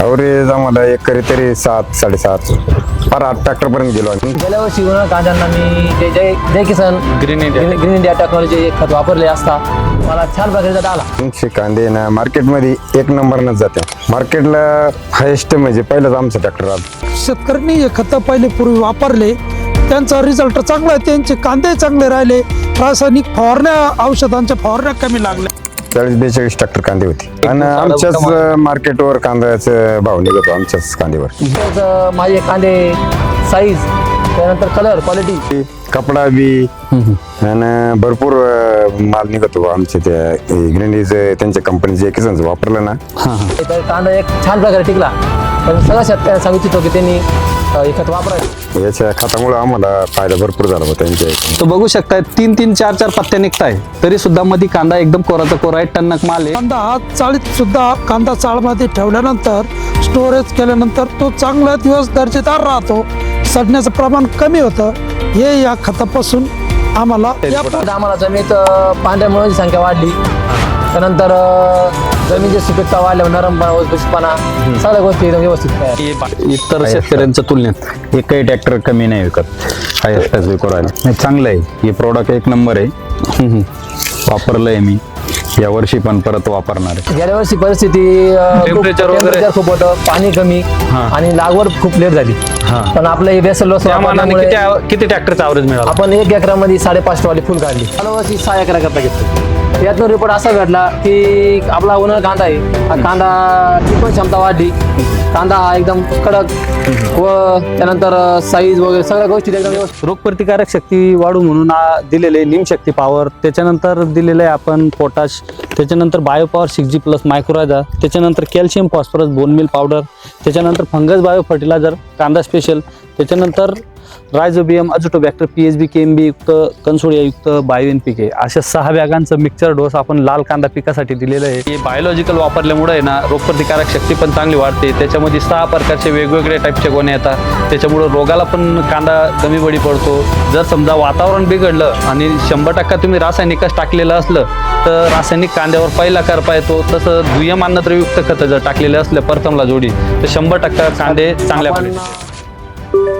Average आम्हाला एकरी तरी सात साडेसात. पार आठ ट्रॅक्टरपर्यंत गेलो आम्ही. गेल्या वर्षी उन्हाळ्यात कांद्यांना मी ते Jai Jai Kisan green India green India technology खत वापरले असता मला छान प्रकारे रिझल्ट आला. तीनशे कांदे ना मार्केटमध्ये एक नंबरनंच जाते. मार्केटला हायेस्ट म्हणजे पहिलंच आमचं ट्रॅक्टर आलं शेतकऱ्यांनी हे खतं पहिले पूर्वी वापरले त्यांचा रिझल्ट चांगला आहे त्यांचे कांदे चांगले राहिले रासायनिक फवारण्या औषधांच्या फवारण्या कमी लागल्या. चाळीस बेचाळीस ट्रॅक्टर कांदे होते. आणि आमच्याच मार्केटवर कांद्याचा भाव निघतो आमच्याच कांद्यावर. माझे कांदे साईज त्यानंतर कलर क्वालिटी कपडा बी आणि भरपूर अं, माल निघतो आमचे त्या ग्रेंडीज त्यांच्या कंपनीचे एकच वापरलं ना. कांदा एक छान प्रकारे टिकला. पण सगळ्या शेतकऱ्यांना सांगू इच्छितो की त्यांनी अं, हे खत वापरायचं. याच्या खतामुळे आम्हाला फायदा भरपूर झाला होता त्यांच्या तो बघू शकताय तीन तीन चार चार पत्त्या निघताय. तरी सुद्धा मध्ये कांदा एकदम कोराचा कोरा आहे टन्नक माल आहे. कांदा हा चाळीत सुद्धा कांदा चाळमध्ये ठेवल्यानंतर स्टोरेज केल्यानंतर तो चांगला दिवस दर्जेदार राहतो. सडण्याचं प्रमाण कमी होतं. हे या खतापासून आम्हाला या आम्हाला जमिनीत अं, पांढऱ्या मुळांची संख्या वाढली. त्यानंतर अं, जमिनीची सुपीकता वाढल्यावर नरमपणा उसबुशीतपणा सगळ्या गोष्टी एकदम व्यवस्थित तयार इतर शेतकऱ्यांच्या तुलनेत एकही ट्रॅक्टर कमी नाही विकत. हायस्टच विकू राहिले नाही चांगलं आहे. हे प्रोडक्ट एक नंबर आहे. वापरलं आहे. मी. यावर्षी पण परत वापरणार आहे. गेल्या वर्षी परिस्थिती अं, खूप- Temperature वगैरे? temperature खूप होतं पाणी कमी आणि लागवड खूप लेट झाली. पण आपलं हे बेसल लोस त्या मानाने किती किती ट्रॅक्टरचा ॲव्हरेज मिळाला? आपण एक एकरामध्ये साडेपाच टॉली फुल काढली. चालू वर्षी सहा एकरा करता घेतली यातून रिपोर्ट असा घडला की आपला उन्हाळा कांदा आहे. हा कांदा टिकवण क्षमता वाढली. कांदा हा एकदम कडक व त्यानंतर साईज वगैरे सगळ्या गोष्टी एकदम व्यवस्थित. रोगप्रतिकारक शक्ती वाढू म्हणून आ, दिलेले निमशक्ती पॉवर त्याच्यानंतर दिलेलं आहे आपण पोटॅश त्याच्यानंतर bio power six G plus मायक्रोराजा त्याच्यानंतर कॅल्शियम फॉस्फरस बोनमिल पावडर त्याच्यानंतर फंगस बायो फर्टिलायझर कांदा स्पेशल त्याच्यानंतर rhizobium azotobacter P H B K M B युक्त कन्सोडियायुक्त बायो एन पी के अशा सहा बॅगांचं मिक्सर डोस आपण लाल कांदा पिकासाठी दिलेलं आहे. हे बायोलॉजिकल वापरल्यामुळे आहे ना रोगप्रतिकारक शक्ती पण चांगली वाढते. त्याच्यामध्ये सहा प्रकारचे वेगवेगळे टाईपचे गोणे येतात. त्याच्यामुळं रोगाला पण कांदा कमी बळी पडतो. जर समजा वातावरण बिघडलं आणि शंभर टक्का तुम्ही रासायनिकच टाकलेलं असलं तर रासायनिक कांद्यावर पहिला करपा येतो तसं दुय्यम अन्नद्रव्ययुक्त खतं जर टाकलेलं असलं प्रथमला जोडी तर शंभर टक्का कांदे चांगल्या आपण पडतील